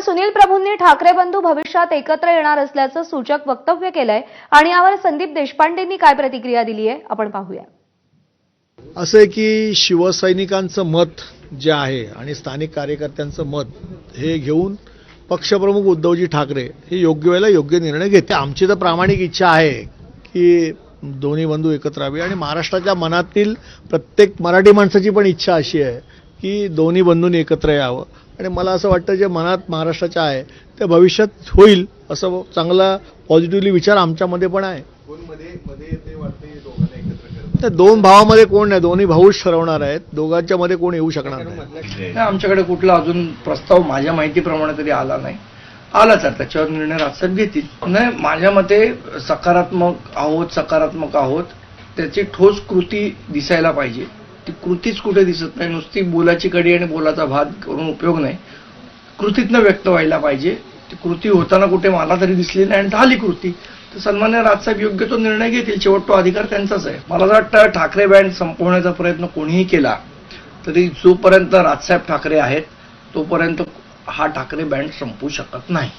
दरम्यान सुनील प्रभूंनी ठाकरे बंधू भविष्यात एकत्र येणार असल्याचं सूचक वक्तव्य केलंय आणि यावर संदीप देशपांडेंनी काय प्रतिक्रिया दिली आहे आपण पाहूया. असं आहे की शिवसैनिकांचं मत जे आहे आणि स्थानिक कार्यकर्त्यांचं मत हे घेऊन पक्षप्रमुख उद्धवजी ठाकरे हे योग्य वेळेला योग्य निर्णय घेते. आमची तर प्रामाणिक इच्छा आहे की दोन्ही बंधू एकत्र यावे आणि महाराष्ट्राच्या मनातील प्रत्येक मराठी माणसाची पण इच्छा अशी आहे की दोन्ही बंधूंनी एकत्र यावं. आणि मला असं वाटतं जे मनात महाराष्ट्राच्या आहे ते भविष्यात होईल असं चांगला पॉझिटिव्हली विचार आमच्यामध्ये पण आहे. त्या दोन भावामध्ये कोण नाही दोन्ही भाऊच ठरवणार आहेत. दोघांच्या मध्ये कोण येऊ शकणार नाही. नाही आमच्याकडे कुठला अजून प्रस्ताव माझ्या माहितीप्रमाणे तरी आला नाही. आला तर त्याच्यावर निर्णय राजसाहेब घेतील. नाही माझ्या मते सकारात्मक आहोत सकारात्मक आहोत त्याची ठोस कृती दिसायला पाहिजे. ती कृतीच कुठे दिसत नाही. नुसती बोलाची कडी आणि बोलाचा भात करून उपयोग नाही. कृतीतनं व्यक्त व्हायला पाहिजे. ती कृती होताना कुठे मला तरी दिसली नाही आणि झाली कृती. तर सन्मान्य राजसाहेब योग्य तो निर्णय घेतील. शेवट तो अधिकार त्यांचाच आहे. मला असं वाटतं ठाकरे बँड संपवण्याचा प्रयत्न कोणीही केला तरी जोपर्यंत राजसाहेब ठाकरे आहेत तोपर्यंत हा ठाकरे बँड संपू शकत नाही.